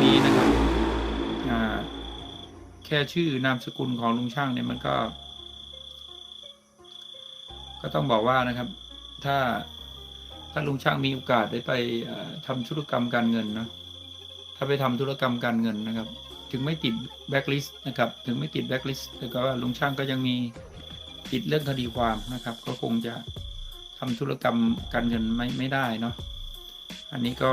มีนะครับแค่ชื่อนามสกุลของลุงช่างเนี่ยมันก็ ก็ต้องบอกว่านะครับ ถ้าถ้าลุงช่างมีโอกาสได้ไปเอ่อทำธุรกรรมการเงินนะถ้าไปทำธุรกรรมการเงินนะครับ ถึงไม่ติดแบ็กลิสต์นะครับ ถึงไม่ติดแบ็กลิสต์แต่ก็ว่าลุงช่างก็ยังมีติดเรื่องคดีความนะครับ ก็คงจะทำธุรกรรมการเงินไม่ไม่ได้เนาะอันนี้ก็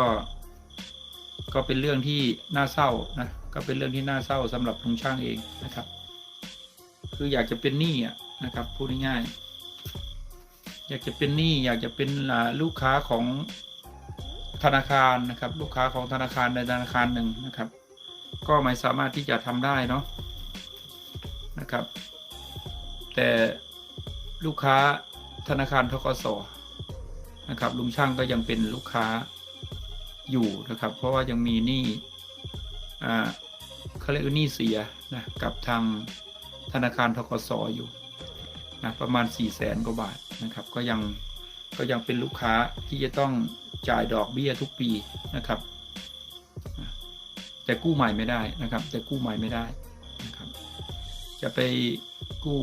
ก็เป็นเรื่องที่น่าเศร้านะก็เป็นเรื่องที่น่าเศร้าสำหรับลุงช่างเองนะครับ คืออยากจะเป็นหนี้อะนะครับพูดง่ายๆอยากจะเป็นหนี้อยากจะเป็นลูกค้าของธนาคารนะครับ ลูกค้าของธนาคารใดธนาคารหนึ่งนะครับ ก็ไม่สามารถที่จะทำได้เนาะนะครับ แต่ลูกค้าธนาคารทกสนะครับลุงช่างก็ยังเป็นลูกค้า อยู่นะครับ เพราะว่ายังมีหนี้อ่าเขาเรียกหนี้เสียนะกับทางธนาคารทกสอยู่นะประมาณ4ี่แสนกว่าบาทนะครับ ก็ยังก็ยังเป็นลูกค้าที่จะต้องจ่ายดอกเบี้ยทุกปีนะครับ แต่กู้ใหม่ไม่ได้นะครับ แต่กู้ใหม่ไม่ได้นะครับ จะไปกู้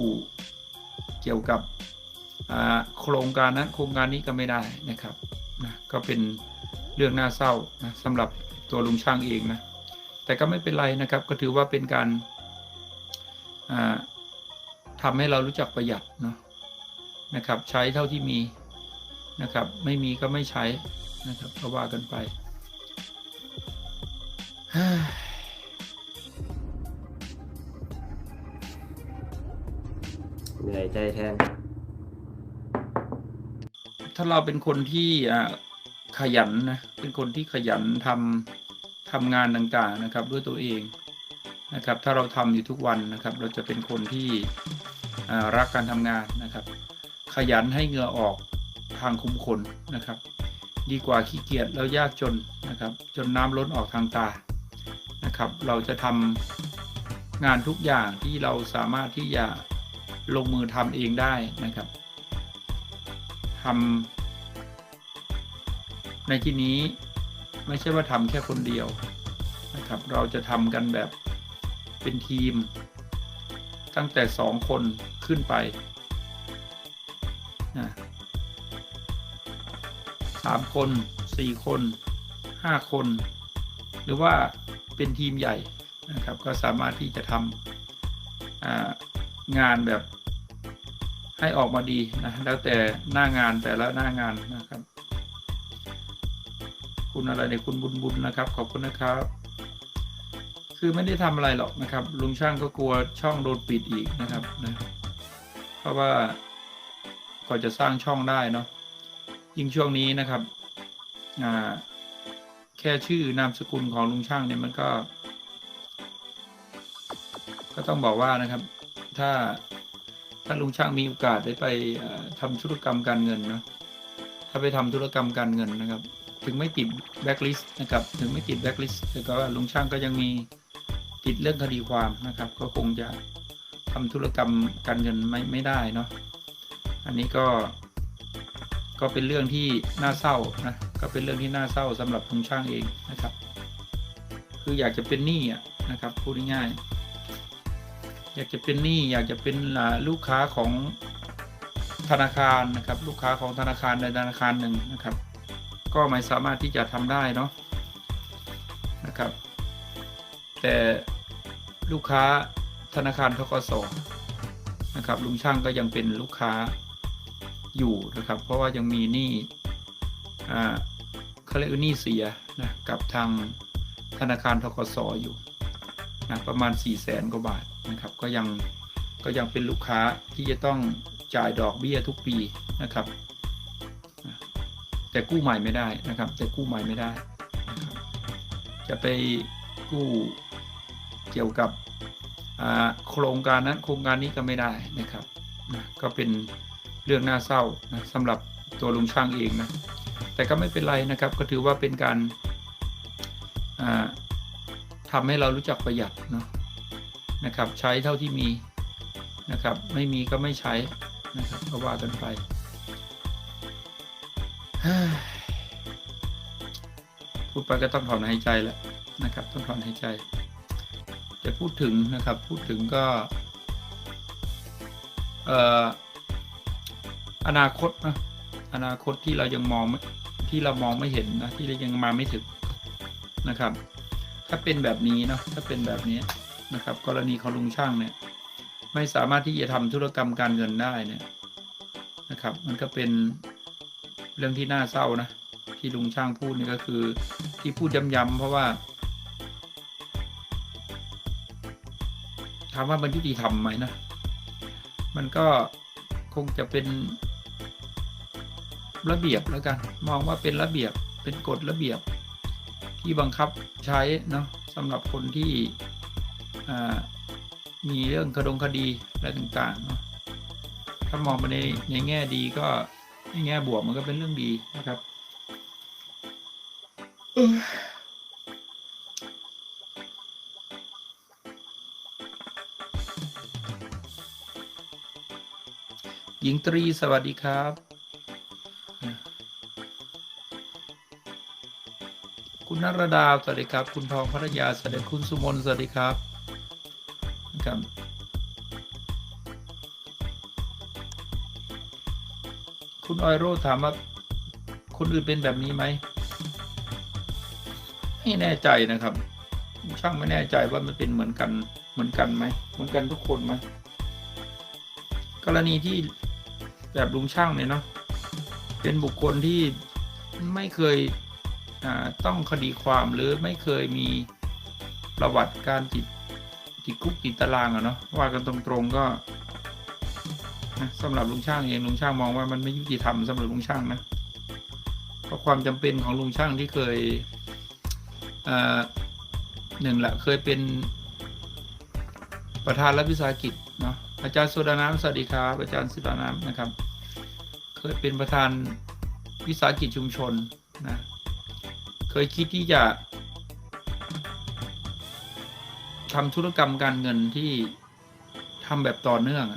เกี่ยวกับโครงการนั้นโครงการนี้ก็ไม่ได้นะครับนะก็เป็น เรื่องน่าเศร้านะสำหรับตัวลุงช่างเองนะแต่ก็ไม่เป็นไรนะครับ ก็ถือว่าเป็นการอ่าทำให้เรารู้จักประหยัดเนาะนะครับ ใช้เท่าที่มีนะครับ ไม่มีก็ไม่ใช้นะครับก็ว่ากันไปเหนื่อยใจแทน ถ้าเราเป็นคนที่อ่า ขยันนะเป็นคนที่ขยันทำทำงานต่างๆนะครับด้วยตัวเองนะครับ ถ้าเราทำอยู่ทุกวันนะครับ เราจะเป็นคนที่รักการทำงานนะครับ ขยันให้เหงื่อออกทางคุ้มคนนะครับ ดีกว่าขี้เกียจแล้วยากจนนะครับ จนน้ำล้นออกทางตานะครับ เราจะทำงานทุกอย่างที่เราสามารถที่จะลงมือทำเองได้นะครับทำ ในที่นี้ไม่ใช่ว่าทำแค่คนเดียวนะครับ เราจะทำกันแบบเป็นทีม ตั้งแต่สองคนขึ้นไปนะสามคนสี่คนห้าคน หรือว่าเป็นทีมใหญ่นะครับ ก็สามารถที่จะทำงานแบบให้ออกมาดีนะแล้วแต่หน้างานแต่ละหน้างานนะครับ คุณอะไรเนี่ยคุณบุญบุญนะครับ ขอบคุณนะครับ คือไม่ได้ทำอะไรหรอกนะครับ ลุงช่างก็กลัวช่องโดนปิดอีกนะครับนะเพราะว่าก่อนจะสร้างช่องได้เนาะยิ่งช่วงนี้นะครับอ่าแค่ชื่อนามสกุลของลุงช่างเนี่ยมันก็ ก็ต้องบอกว่านะครับ ถ้าถ้าลุงช่างมีโอกาสได้ไปเอ่อทำธุรกรรมการเงินเนาะถ้าไปทำธุรกรรมการเงินนะครับ ถึงไม่ติดแบ็กลิสต์นะครับถึงไม่ติดแบ็กลิสต์แต่ก็ลุงช่างก็ยังมีติดเรื่องคดีความนะครับ ก็คงจะทำธุรกรรมการเงินไม่ไม่ได้เนาะอันนี้ก็ ก็เป็นเรื่องที่น่าเศร้านะก็เป็นเรื่องที่น่าเศร้าสำหรับลุงช่างเองนะครับ คืออยากจะเป็นหนี้อะนะครับพูดง่ายๆอยากจะเป็นหนี้อยากจะเป็นลูกค้าของธนาคารนะครับ ลูกค้าของธนาคารใดธนาคารหนึ่งนะครับ ก็ไม่สามารถที่จะทำได้เนาะนะครับ แต่ลูกค้าธนาคารทกสนะครับลุงช่างก็ยังเป็นลูกค้าอยู่นะครับ เพราะว่ายังมีหนี้อ่าเขาเรียกหนี้เสียนะกับทางธนาคารทกสอยู่นะประมาณ4ี่แสนกว่าบาทนะครับ ก็ยังก็ยังเป็นลูกค้าที่จะต้องจ่ายดอกเบี้ยทุกปีนะครับ แต่กู้ใหม่ไม่ได้นะครับแต่กู้ใหม่ไม่ได้ จะไปกู้เกี่ยวกับโครงการนั้นโครงการนี้ก็ไม่ได้นะครับนะก็เป็นเรื่องน่าเศร้านะสำหรับตัวลุงช่างเองนะแต่ก็ไม่เป็นไรนะครับ ก็ถือว่าเป็นการอ่าทำให้เรารู้จักประหยัดเนาะนะครับ ใช้เท่าที่มีนะครับ ไม่มีก็ไม่ใช้นะครับก็ว่ากันไป พูดไปก็ต้องถอนหายใจแล้วนะครับ ต้องถอนหายใจจะพูดถึงนะครับ พูดถึงก็ เอ่ออนาคตนะอนาคตที่เรายังมองไม่ที่เรามองไม่เห็นนะที่เรายังมาไม่ถึงนะครับ ถ้าเป็นแบบนี้เนาะถ้าเป็นแบบนี้นะครับ กรณีของลุงช่างเนี่ย ไม่สามารถที่จะทำธุรกรรมการเงินได้เนี่ยนะครับ มันก็เป็น เรื่องที่น่าเศร้านะ ที่ลุงช่างพูดนี่ก็คือ ที่พูดย้ำๆเพราะว่าถามว่ามันยุติธรรมไหมนะ มันก็คงจะเป็นระเบียบแล้วกัน มองว่าเป็นระเบียบเป็นกฎระเบียบ ที่บังคับใช้เนาะสำหรับคนที่มีเรื่องคดงคดีอะไรต่างๆเนาะถ้ามองไปในในแง่ดีก็ ในแง่บวกมันก็เป็นเรื่องดีนะครับหญิงตรีสวัสดีครับคุณนรดาสวัสดีครับ คุณทองพัทยาสวัสดีคุณสุมนสวัสดีครับนะครับ คุณออยโรถามว่าคนอื่นเป็นแบบนี้ไหมไม่แน่ใจนะครับ ช่างไม่แน่ใจว่ามันเป็นเหมือนกันเหมือนกันไหมเหมือนกันทุกคนไหมกรณีที่แบบลุงช่างเนี่ยเนาะเป็นบุคคลที่ไม่เคยต้องคดีความหรือไม่เคยมีประวัติการติดติดคุกติดตารางอะเนาะว่ากันตรงๆก็ นะสำหรับลุงช่างเองลุงช่างมองว่ามันไม่ยุติธรรมสำหรับลุงช่างนะเพราะความจำเป็นของลุงช่างที่เคยหนึ่งแหละเคยเป็นประธานรัฐวิสาหกิจเนาะอาจารย์สุดาน้ำสวัสดีครับอาจารย์สุดาน้ำนะครับ เคยเป็นประธานวิสาหกิจชุมชนนะเคยคิดที่จะทำธุรกรรมการเงินที่ทำแบบต่อเนื่องอ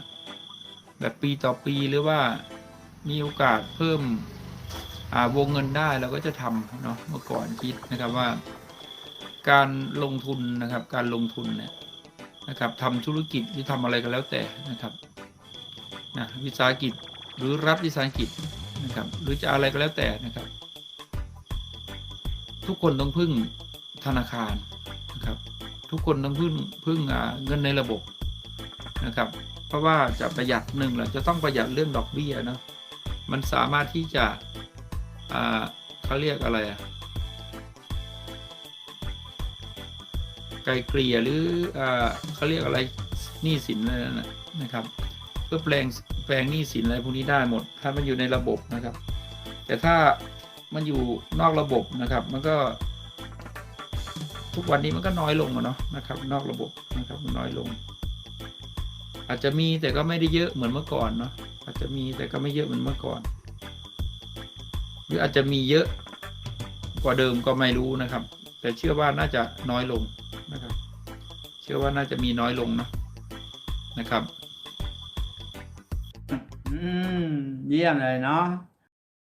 แบบปีต่อปีหรือว่ามีโอกาสเพิ่มอาวงเงินได้เราก็จะทำเนาะเมื่อก่อนคิดนะครับว่า การลงทุนนะครับ การลงทุนเนี่ยนะครับทำธุรกิจหรือทำอะไรก็แล้วแต่นะครับนะวิสาหกิจหรือรัฐวิสาหกิจนะครับ หรือจะอะไรก็แล้วแต่นะครับ ทุกคนต้องพึ่งธนาคารนะครับ ทุกคนต้องพึ่งพึ่งอาเงินในระบบนะครับ เพราะว่าจะประหยัดหนึ่งแหละจะต้องประหยัดเรื่องดอกเบี้ยนะมันสามารถที่จะเขาเรียกอะไรอะไกลเกลี่ยหรืออเขาเรียกอะไรหนี้สินอะไรนั่นะนะครับเพื่อแปลงแปลงหนี้สินอะไรพวกนี้ได้หมด ถ้ามันอยู่ในระบบนะครับ แต่ถ้ามันอยู่นอกระบบนะครับ มันก็ ทุกวันนี้มันก็น้อยลงเนาะนะครับ นอกระบบนะครับน้อยลง อาจจะมีแต่ก็ไม่ได้เยอะเหมือนเมื่อก่อนเนาะอาจจะมีแต่ก็ไม่เยอะเหมือนเมื่อก่อน หรืออาจจะมีเยอะกว่าเดิมก็ไม่รู้นะครับ แต่เชื่อว่าน่าจะน้อยลงนะครับ เชื่อว่าน่าจะมีน้อยลงเนาะนะครับ อืม เยี่ยมเลยเนาะ